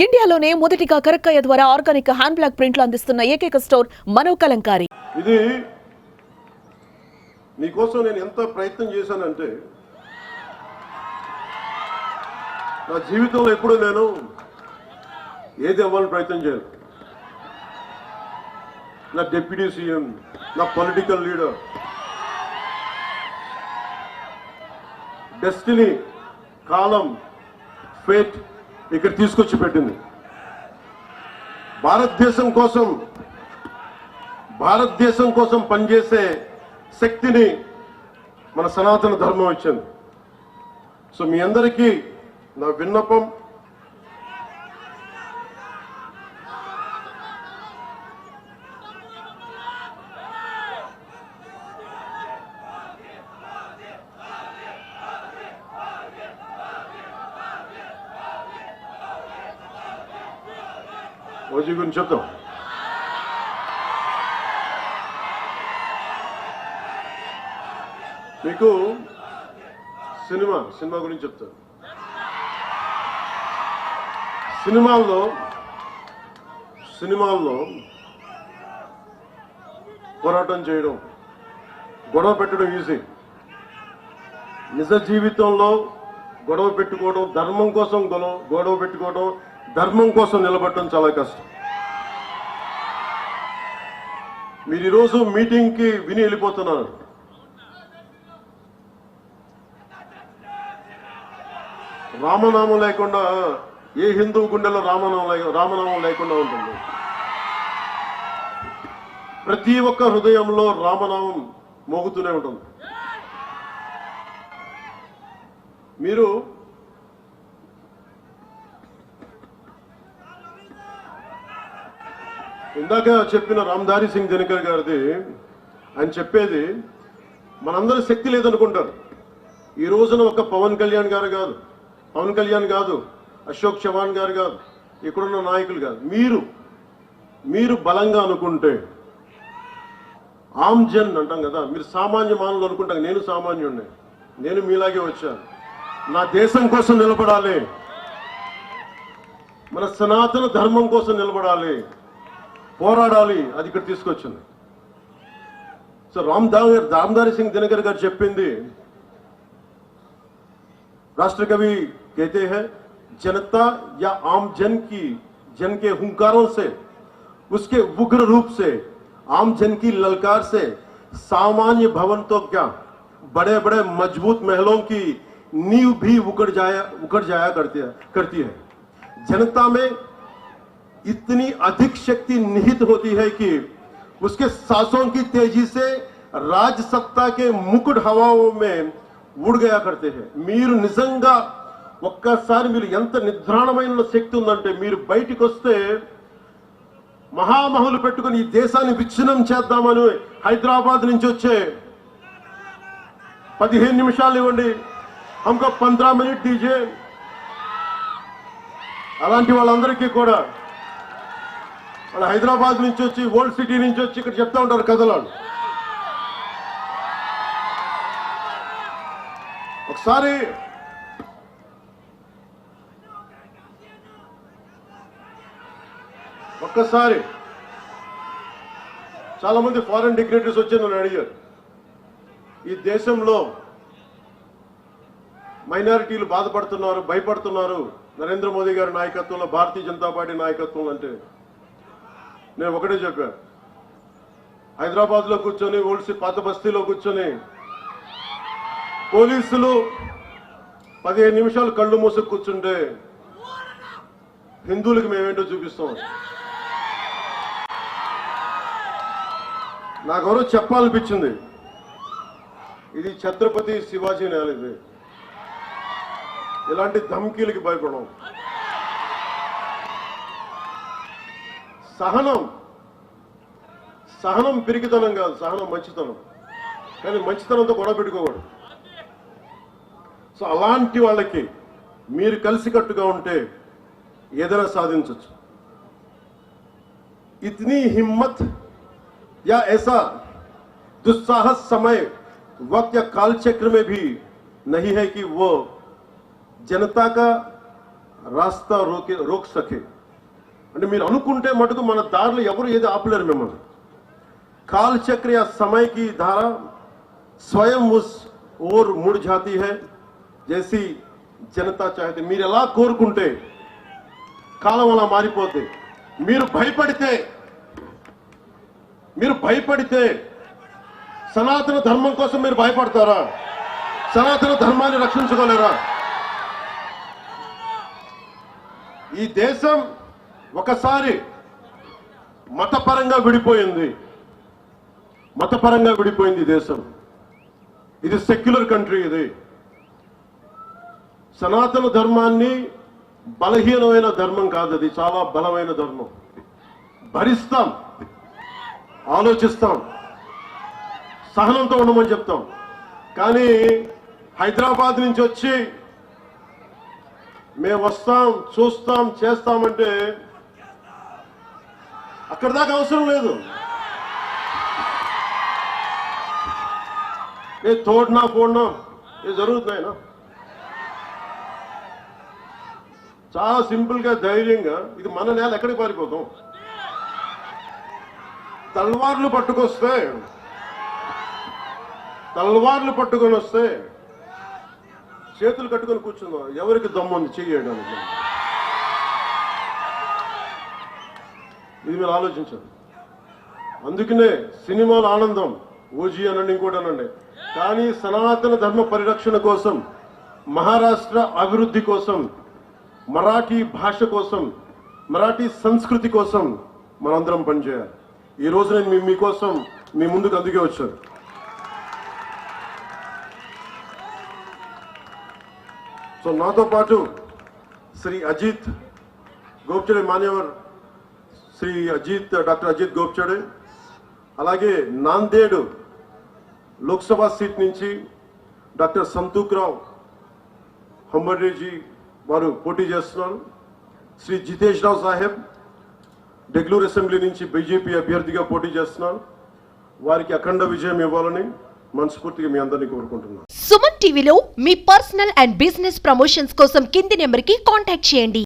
ఇండియాలోనే మొదటిగా కరక్కయ్య ద్వారా ఆర్గానిక్ హ్యాండ్ బ్లాక్ ప్రింట్లు అందిస్తున్న ఏకైక స్టోర్ మనో కలంకారి. ఇది నీకోసం నేను ఎంత ప్రయత్నం చేశానంటే నా జీవితంలో ఎప్పుడు నేను ఏది అవ్వాలని ప్రయత్నం చేయను. నా డిప్యూటీ సీఎం నా పొలిటికల్ లీడర్ డెస్టినీ కాలం ఫేట్ ఇక్కడ తీసుకొచ్చి పెట్టింది. భారతదేశం కోసం భారతదేశం కోసం పనిచేసే శక్తిని మన సనాతన ధర్మం ఇచ్చింది. సో మీ అందరికీ నా విన్నపం ఓజీ గురించి చెప్తాం మీకు సినిమా సినిమా గురించి చెప్తాను సినిమాల్లో సినిమాల్లో పోరాటం చేయడం గొడవ పెట్టడం ఈజీ నిజ జీవితంలో గొడవ పెట్టుకోవడం ధర్మం కోసం గొడవ గొడవ పెట్టుకోవడం ధర్మం కోసం నిలబడటం చాలా కష్టం. మీరు ఈరోజు మీటింగ్కి విని వెళ్ళిపోతున్నారు. రామనామం లేకుండా ఏ హిందూ గుండెలో రామనామం లే- రామనామం లేకుండా ఉంటుంది. ప్రతి ఒక్క హృదయంలో రామనామం మోగుతూనే ఉంటుంది. మీరు ఇందాక చెప్పిన రామ్ధారి సింగ్ దినకర్ గారిది ఆయన చెప్పేది మనందరూ శక్తి లేదనుకుంటారు. ఈ రోజున ఒక పవన్ కళ్యాణ్ గారు కాదు పవన్ కళ్యాణ్ కాదు అశోక్ చవాన్ గారు కాదు ఇక్కడున్న నాయకులు కాదు మీరు మీరు బలంగా అనుకుంటే ఆమ్జన్ అంటాం కదా మీరు సామాన్య మానవులు అనుకుంటాం నేను సామాన్యుడిని నేను మీలాగే వచ్చాను. నా దేశం కోసం నిలబడాలి. మన సనాతన ధర్మం కోసం నిలబడాలి. పోరాడాలి అది ఇక్కడ తీసుకొచ్చింది సో రామ్ దా రామ్దారి సింగ్ దినకర్ గారు చెప్పింది राष्ट्र कवि कहते हैं जनता या आम जन की जन के हुंकारों से उसके उग्र रूप से आम जन की ललकार से सामान्य भवन तो क्या बड़े बड़े मजबूत महलों की नींव भी उकड़ जाया उकड़ जाया करती है करती है जनता में इतनी अधिक शक्ति निहित होती है कि उसके सांसों की तेजी से राज सत्ता के मुकुट हवाओं में ఊడిగయా కడితే మీరు నిజంగా ఒక్కసారి మీరు ఎంత నిద్రాణమైన శక్తి ఉందంటే మీరు బయటికి వస్తే మహామహులు పెట్టుకుని ఈ దేశాన్ని విచ్ఛిన్నం చేద్దామని హైదరాబాద్ నుంచి వచ్చే పదిహేను నిమిషాలు ఇవ్వండి హంకో పంద్రా మినిట్ డీజే అలాంటి వాళ్ళందరికీ కూడా వాళ్ళు హైదరాబాద్ నుంచి వచ్చి ఓల్డ్ సిటీ నుంచి వచ్చి ఇక్కడ చెప్తా ఉంటారు కథలు ఒకసారి ఒక్కసారి చాలా మంది ఫారెన్ డిగ్రేటరీస్ వచ్చి నన్ను అడిగారు ఈ దేశంలో మైనారిటీలు బాధపడుతున్నారు భయపడుతున్నారు నరేంద్ర మోదీ గారి నాయకత్వంలో భారతీయ జనతా పార్టీ నాయకత్వం అంటే నేను ఒకటే చెప్పాను హైదరాబాద్లో కూర్చొని ఓల్సి పాత బస్తీలో కూర్చొని పోలీసులు పదిహేను నిమిషాలు కళ్ళు మూసుకు కూర్చుంటే హిందువులకి మేమేంటో చూపిస్తాం. నాకెవరో చెప్పాలనిపించింది. ఇది ఛత్రపతి శివాజీ నేల ఇది ఇలాంటి ధమ్కీలకి భయపడం సహనం. సహనం పిరికితనం కాదు సహనం మంచితనం. కానీ మంచితనంతో గొడవ పెట్టుకోకూడదు. సో అలాంటి వాళ్ళకి మీరు కలిసికట్టుగా ఉంటే ఏదైనా సాధించవచ్చు ఇతని హిమ్మత్ యా ఏసా దుస్సాహస సమయ వక్య या భీ నహి भी नहीं है कि वो जनता का అంటే మీరు అనుకుంటే మటుకు మన దారిలో ఎవరు ఏది ఆపలేరు మిమ్మల్ని काल चक्र या समय की धारा स्वयं उस ओर मुड़ जाती है जैसी జనతా చాహతే మీరు ఎలా కోరుకుంటే కాలం అలా మారిపోతే మీరు భయపడితే మీరు భయపడితే సనాతన ధర్మం కోసం మీరు భయపడతారా సనాతన ధర్మాన్ని రక్షించుకోలేరా ఈ దేశం ఒకసారి మతపరంగా విడిపోయింది. మతపరంగా విడిపోయింది దేశం. ఇది సెక్యులర్ కంట్రీ ఇది. సనాతన ధర్మాన్ని బలహీనమైన ధర్మం కాదు అది చాలా బలమైన ధర్మం. భరిస్తాం. ఆలోచిస్తాం. సహనంతో ఉండమని చెప్తాం. కానీ హైదరాబాద్ నుంచి వచ్చి మేము వస్తాం చూస్తాం చేస్తామంటే అక్కడ దాకా అవసరం లేదు. ఏ తోడినా పోడినా ఏ జరుగుతున్నాయినా? చాలా సింపుల్గా ధైర్యంగా ఇది మన నేల ఎక్కడికి పారిపోతాం? తల్వార్లు పట్టుకొస్తే తల్వార్లు పట్టుకొని వస్తే చేతులు కట్టుకొని కూర్చుందాం. ఎవరికి దమ్ముంది చెయ్యడానికి? ఇది మీరు ఆలోచించండి. అందుకనే సినిమాల ఆనందం ఓజీ అనండి ఇంకోటి అనండి. కానీ సనాతన ధర్మ పరిరక్షణ కోసం మహారాష్ట్ర అభివృద్ధి కోసం మరాఠీ భాష కోసం మరాఠీ సంస్కృతి కోసం మనందరం పనిచేయాలి. ఈ రోజు నేను మీకోసం మీ ముందుకు అందుకే వచ్చాను. సో నాతో పాటు శ్రీ అజిత్ గోప్చడే మాన్యవర్ శ్రీ అజిత్ డాక్టర్ అజిత్ గోప్చడే అలాగే నాందేడు లోక్సభ సీట్ నుంచి డాక్టర్ సంతూక్రావు హంబర్రేజీ వారు పోటీ చేస్తున్నారు. శ్రీ జితేష్ రావు సాహెబ్ డెగ్లూర్ అసెంబ్లీ నుంచి బీజేపీ అభ్యర్థిగా పోటీ చేస్తున్నారు. వారికి అఖండ విజయం ఇవ్వాలని మనస్ఫూర్తిగా మీ అందరినీ కోరుకుంటున్నాను. సుమన్ టీవీలో మీ పర్సనల్ అండ్ బిజినెస్ ప్రమోషన్స్ కోసం కింది నెంబర్కి కాంటాక్ట్ చేయండి.